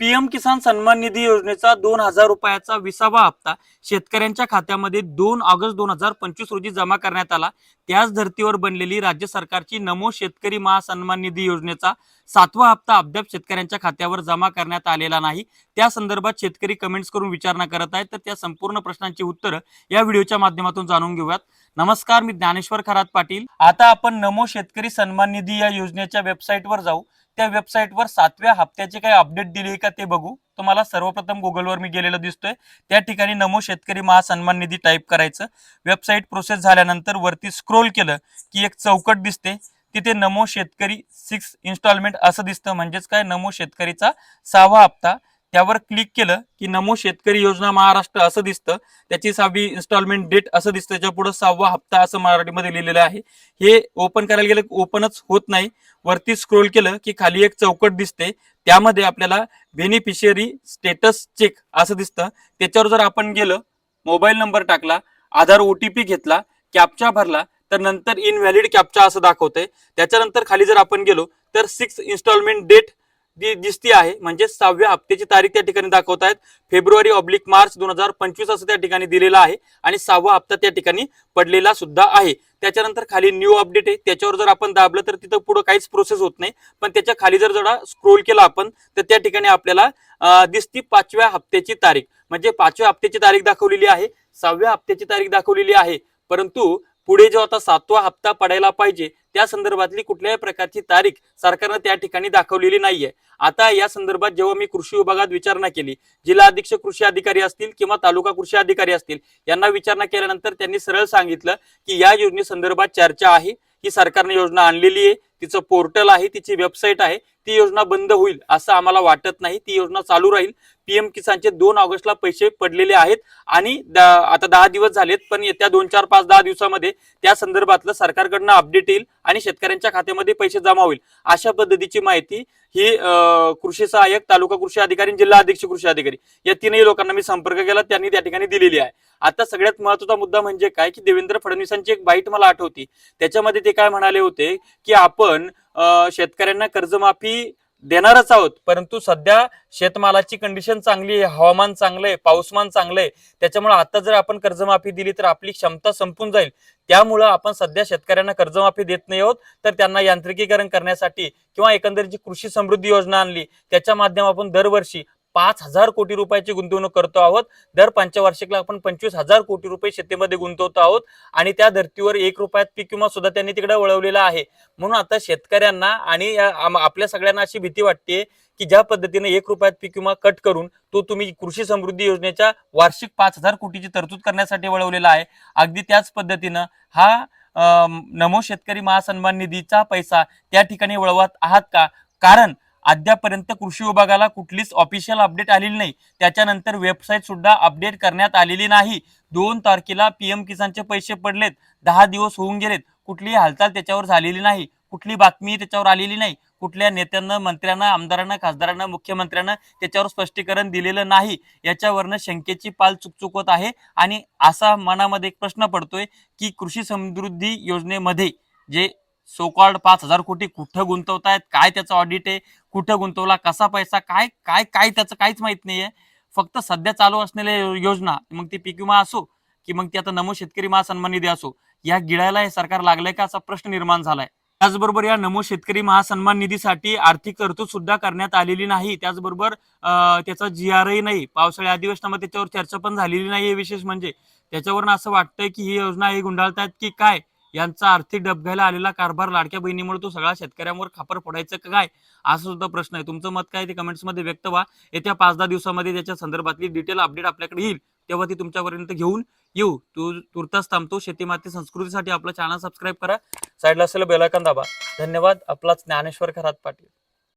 PM किसान सन्मान निधी योजनेचा दोन हजार रुपयाचा विसावा हप्ता शेतकऱ्यांच्या खात्यामध्ये दोन ऑगस्ट दोन हजार पंचवीस रोजी जमा करण्यात आला. त्याच धर्तीवर बनलेली राज्य सरकारची नमो शेतकरी महासन्मान निधी योजनेचा सातवा हप्ता अद्याप शेतकऱ्यांच्या खात्यावर जमा करण्यात आलेला नाही. त्या संदर्भात शेतकरी कमेंट्स करून विचारणा करत आहेत. तर त्या संपूर्ण प्रश्नांची उत्तरं या व्हिडिओच्या माध्यमातून जाणून घेऊयात. नमस्कार मी ज्ञानेश्वर खरात पाटील. आता आपण नमो शेतकरी सन्मान निधी या योजनेच्या वेबसाईटवर जाऊ. त्या वेबसाईटवर सातव्या हप्त्याचे काही अपडेट दिले का ते बघू. तुम्हाला सर्वप्रथम गुगलवर मी गेलेलं दिसतोय. त्या ठिकाणी नमो शेतकरी महासन्मान निधी टाईप करायचं. वेबसाईट प्रोसेस झाल्यानंतर वरती स्क्रोल केलं की एक चौकट दिसते. तिथे नमो शेतकरी सिक्स इन्स्टॉलमेंट असं दिसतं. म्हणजेच काय? नमो शेतकरीचा सहावा हप्ता. त्यावर क्लिक केलं की नमो शेतकरी योजना महाराष्ट्र असं दिसतं. त्याची सहावी इन्स्टॉलमेंट डेट असं दिसतं. त्याच्या पुढे सहावा हप्ता असं मराठीमध्ये लिहिलेलं आहे. हे ओपन करायला गेलं ओपनच होत नाही. वरती स्क्रोल केलं की खाली एक चौकट दिसते. त्यामध्ये आपल्याला बेनिफिशियरी स्टेटस चेक असं दिसतं. त्याच्यावर जर आपण गेलं मोबाईल नंबर टाकला आधार ओटीपी घेतला कॅपचा भरला तर नंतर इनव्हॅलिड कॅपचा असं दाखवतंय. त्याच्यानंतर खाली जर आपण गेलो तर सिक्स इन्स्टॉलमेंट डेट दिसती आहे. म्हणजे सहाव्या हप्त्याची तारीख त्या ठिकाणी दाखवत आहेत फेब्रुवारी ऑब्लिक मार्च दोन हजार पंचवीस असं त्या ठिकाणी दिलेलं आहे आणि सहावा हप्ता त्या ठिकाणी पडलेला सुद्धा आहे. त्याच्यानंतर खाली न्यू अपडेट आहे. त्याच्यावर जर आपण दाबलं तर तिथं पुढे काहीच प्रोसेस होत नाही. पण त्याच्याखाली जर जरा स्क्रोल केला आपण तर त्या ठिकाणी आपल्याला दिसती पाचव्या हप्त्याची तारीख. म्हणजे पाचव्या हप्त्याची तारीख दाखवलेली आहे. सहाव्या हप्त्याची तारीख दाखवलेली आहे. परंतु पुढे जो आता सातवा हप्ता पडायला पाहिजे त्या संदर्भातली कुठल्याही प्रकारची तारीख सरकारनं त्या ठिकाणी दाखवलेली नाहीये. आता या संदर्भात जेव्हा मी कृषी विभागात विचारणा केली जिल्हा अधीक्षक कृषी अधिकारी असतील किंवा तालुका कृषी अधिकारी असतील यांना विचारणा केल्यानंतर त्यांनी सरळ सांगितलं की या योजनेसंदर्भात चर्चा आहे. ही सरकारने योजना आणलेली आहे. तिचं पोर्टल आहे तिची वेबसाईट आहे. ती योजना बंद होईल असं आम्हाला वाटत नाही. ती योजना चालू राहील. पीएम किसानचे दोन ऑगस्टला पैसे पडलेले आहेत आणि आता दहा दिवस झालेत पण येत्या दोन चार पाच दहा दिवसामध्ये त्या संदर्भातलं सरकारकडनं अपडेट येईल आणि शेतकऱ्यांच्या खात्यामध्ये पैसे जमा होईल. अशा पद्धतीची माहिती ही कृषी सहाय्यक तालुका कृषी अधिकारी जिल्हा अधीक्षक कृषी अधिकारी या तीनही लोकांना मी संपर्क केला. त्यांनी त्या ठिकाणी दिलेली आहे. आता सगळ्यात महत्त्वाचा मुद्दा म्हणजे काय? की देवेंद्र फडणवीसांची एक बाईट मला आठवती. त्याच्यामध्ये ते काय म्हणाले होते? की आपण शेतकऱ्यांना कर्जमाफी देणारच आहोत. परंतु सध्या शेतमालाची कंडिशन चांगली आहे हवामान चांगलं आहे पाऊसमान चांगलं आहे त्याच्यामुळे आता जर आपण कर्जमाफी दिली तर आपली क्षमता संपून जाईल. त्यामुळं आपण सध्या शेतकऱ्यांना कर्जमाफी देत नाही आहोत. तर त्यांना यांत्रिकीकरण करण्यासाठी किंवा एकंदरीत जी कृषी समृद्धी योजना आणली त्याच्या माध्यमातून दरवर्षी पाच हजार कोटी रुपयाची गुंतवणूक करतो आहोत. दर पंचवार्षिकला आपण पंचवीस हजार कोटी रुपये शेतीमध्ये गुंतवतो आहोत आणि त्या धर्तीवर एक रुपयात पीक किंवा सुद्धा त्यांनी तिकडे वळवलेला आहे. म्हणून आता शेतकऱ्यांना आणि या- आपल्या सगळ्यांना अशी भीती वाटते की ज्या पद्धतीने एक रुपयात पीक विमा कट करून तो तुम्ही कृषी समृद्धी योजनेच्या वार्षिक पाच हजार कोटीची तरतूद करण्यासाठी वळवलेला आहे. अगदी त्याच पद्धतीनं हा नमो शेतकरी महासन्मान निधीचा पैसा त्या ठिकाणी वळवत आहात का? कारण अद्यापर्यंत कृषी विभागाला कुठलीच ऑफिशियल अपडेट आलेली नाही. त्याच्यानंतर वेबसाईट सुद्धा अपडेट करण्यात आलेली नाही. दोन तारखेला पीएम किसानचे पैसे पडलेत. दहा दिवस होऊन गेलेत. कुठलीही हालचाल त्याच्यावर झालेली नाही. कुठली बातमी त्याच्यावर आलेली नाही. कुठल्या नेत्यांना मंत्र्यांना आमदारांना खासदारांना मुख्यमंत्र्यांना त्याच्यावर स्पष्टीकरण दिलेलं नाही. याच्यावरनं शंकेची पाल चुकचुकवत आहे आणि असा मनामध्ये एक प्रश्न पडतोय की कृषी समृद्धी योजनेमध्ये जे सो कॉल्ड पाच हजार कोटी कुठं गुंतवतायत? काय त्याचं ऑडिट आहे? कुठं गुंतवला? कसा पैसा? काय काय काय त्याचं काहीच माहीत नाहीये. फक्त सध्या चालू असलेल्या योजना मग ती पीक विमा असो की मग ती आता नमो शेतकरी महासन्मान निधी असो या गिळायला हे सरकार लागलंय का असा प्रश्न निर्माण झालाय. त्याचबरोबर या नमो शेतकरी महासन्मान निधीसाठी आर्थिक तरतूद सुद्धा करण्यात आलेली नाही. त्याचबरोबर त्याचा जी आरही नाही. पावसाळ्या अधिवेशनामध्ये त्याच्यावर चर्चा पण झालेली नाही विशेष म्हणजे. त्याच्यावरून असं वाटतंय की ही योजना हे गुंडाळतायत की काय? यांचा आर्थिक डबघायला आलेला कारभार लाडक्या बहिणीमुळे तो सगळा शेतकऱ्यांवर खापर फोडायचं काय? असा सुद्धा प्रश्न आहे. तुमचं मत काय ते कमेंट्समध्ये व्यक्त व्हा. येत्या पाच दहा दिवसामध्ये त्याच्या संदर्भातली डिटेल अपडेट आपल्याकडे येईल. तेव्हा ती तुमच्यापर्यंत घेऊन येऊ. तू तुर्तास थांबतो. शेतीमाती संस्कृतीसाठी आपलं चॅनल सबस्क्राईब करा. साईडला असलेलं बेलायकन दाबा. धन्यवाद. आपलाच ज्ञानेश्वर खरात पाटील.